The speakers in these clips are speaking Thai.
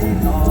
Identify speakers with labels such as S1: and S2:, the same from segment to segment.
S1: no.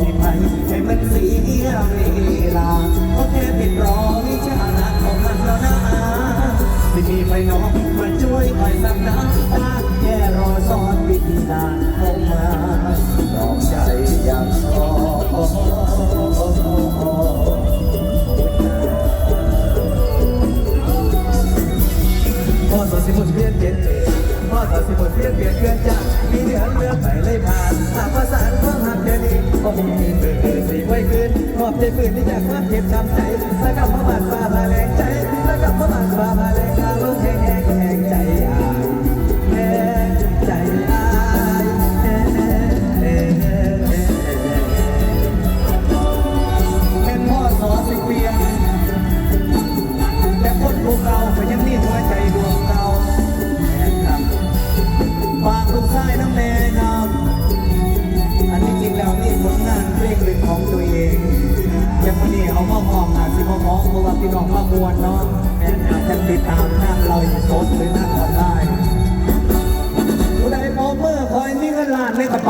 S1: ให้มันให้มันเสียเวลาก็แค่เป็นรอวิชาหนักของมันแล้วนะไม่มีใครน้องมาช่วยคอยสักงน้ำตาแค่รอสอนวิธีนานออกมา สิบทเรียนเปลี่ยนเกินจากมีเดือนเลือกไปเลยผ่านหากภาษาความหักเดือนนี้ก็มีเบอร์สีไว้คืนมอบใจฝืนที่จะกความเจ็บช้ำใจแล้วกลับมาบาดบาพาแรงใจแล้วกลับมาบาดบาพาแรง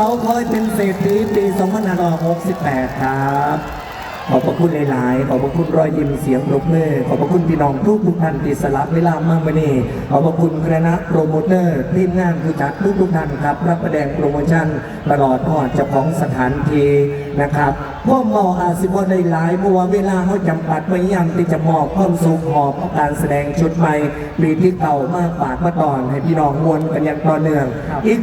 S1: ล้าเคอยเป็นเศรษฐีปี2568 ครับ ขอบพระคุณหลาย ๆ ขอบพระคุณรอยยิ้มเสียงปรบมือขอบพระคุณพี่น้องทุกทุกๆท่านที่สละเวลามากวันนี้ขอบพระคุณคณะโปรโมเตอร์ทีมงานผู้จัดทุกทุกๆท่านครับรับประแดงโปรโมชั่นตลอดทอดเจ้าของสถานที่นะครับพ่อหมออาสิบวันได้หลายเพราะว่าเวลาเขาจำกัดไม่ยังที่จะมอบความสุขหอบการแสดงชุดใหม่ปีที่เก่ามากฝากมาตอนให้พี่น้องมวลกันอย่างต่อเนื่องอีก